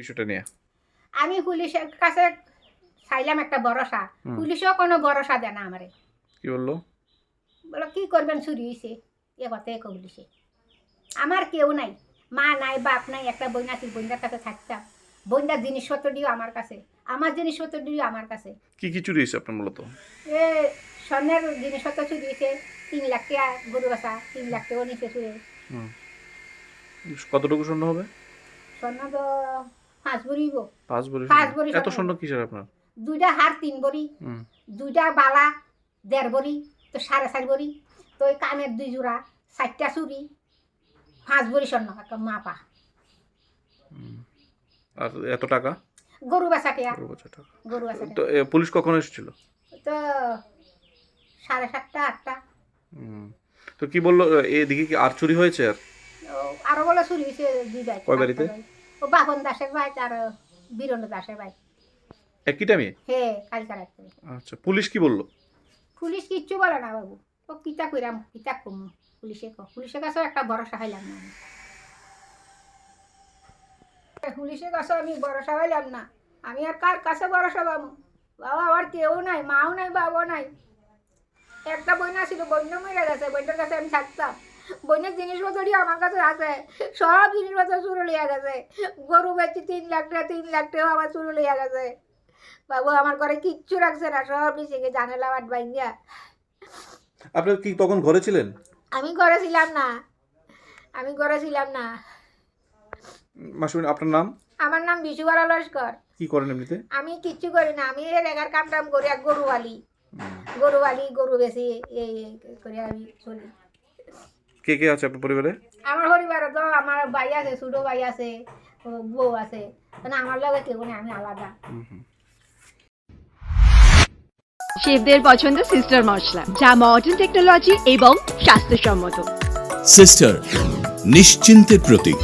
বিষয়টা নিয়ে? আমি পুলিশের কাছে চাইলাম একটা ভরসা। পুলিশও কোনো ভরসা দেয় না আমারে। কি বলল? বলো কি করবেন? চুরি হয়েছে এ কথা এ পুলিশে আমার কেউ নাই। মা নাই বাপ নাই একটা বইনা ছিল বইনার কাছে থাকতাম। বইনার জিনিসপত্র দিও আমার কাছে। আমার জিনিসপত্র দিও আমার কাছে। কি কি চুরি হয়েছে আপনার মূলত? এ স্বর্ণের জিনিসপত্র চুরি হয়েছে তিন লাখ টাকা গরু বাসা তিন লাখ টাকা নিচে চুরে। কতটুকু স্বর্ণ হবে? স্বর্ণ তো পাঁচ ভরিব পাঁচ ভরি পাঁচ। ভরি এত স্বর্ণ। কিসের আপনার? দুইটা হার তিন হুম। দুইটা বালা দেড় ভরি তো সাড়ে চার ভরি তো ওই কানের দুই জোড়া চারটা চুরি পাঁচ ভরি স্বর্ণ একটা মাপা। আর এত টাকা? গরু বেচা কেয়া গরু বেচা তো পুলিশ কখন এসেছিল? তো সাড়ে সাতটা আটটা। হুম। তো কি বলল এদিকে কি আর চুরি হয়েছে আর? আরও বলে চুরি হয়েছে দুই কয় বাড়িতে? ও বাপন দাসের ভাই আর বীরণ দাসের ভাই। একই টাইমে হে কালকা আচ্ছা পুলিশ কি বলল? পুলিশ কিচ্ছু বলে না বাবু। ও কিতা কইরাম কিতা কম পুলিশে ক পুলিশের কাছেও একটা ভরসা হইলাম না আমি। পুলিশের কাছে আমি ভরসা হইলাম না। আমি আর কার কাছে ভরসা পাবো বাবা আমার কেউ নাই মাও নাই বাবা নাই। একটা বইনা ছিল বইনা মেরে গেছে বইটার কাছে আমি থাকতাম। জিনিসপত্রই আমার কাছে আছে। সব জিনিসপত্র চুরো লিয়া গেছে। গরু বেচি তিন লাখ টাকা তিন লাখ টাকা আমার চুরো লিয়া গেছে। বাবু আমার ঘরে কিচ্ছু রাখছে না সব নিচে জানালা বাট বাইঙ্গা আপনার কি তখন ঘরে ছিলেন? আমি ঘরে ছিলাম না। আমি ঘরে ছিলাম না। মাসুমিন আপনার নাম? আমার নাম বিশুবালা লস্কর। কি করেন এমনিতে? আমি কিচ্ছু করি না আমি রেগার কাম টাম করি আর গরুওয়ালি। গরুওয়ালি গরু আলি গরু বেশি এই করে আমি চলি। কে কে আছে আপনার পরিবারে? আমার পরিবারে তো আমার ভাই আছে ছোট ভাই আছে বউ আছে। মানে আমার লগে কেউ নেই আমি আলাদা। শেফদের পছন্দ সিস্টার মশলা যা মডার্ন টেকনোলজি এবং স্বাস্থ্যসম্মত। সিস্টার নিশ্চিন্তের প্রতীক।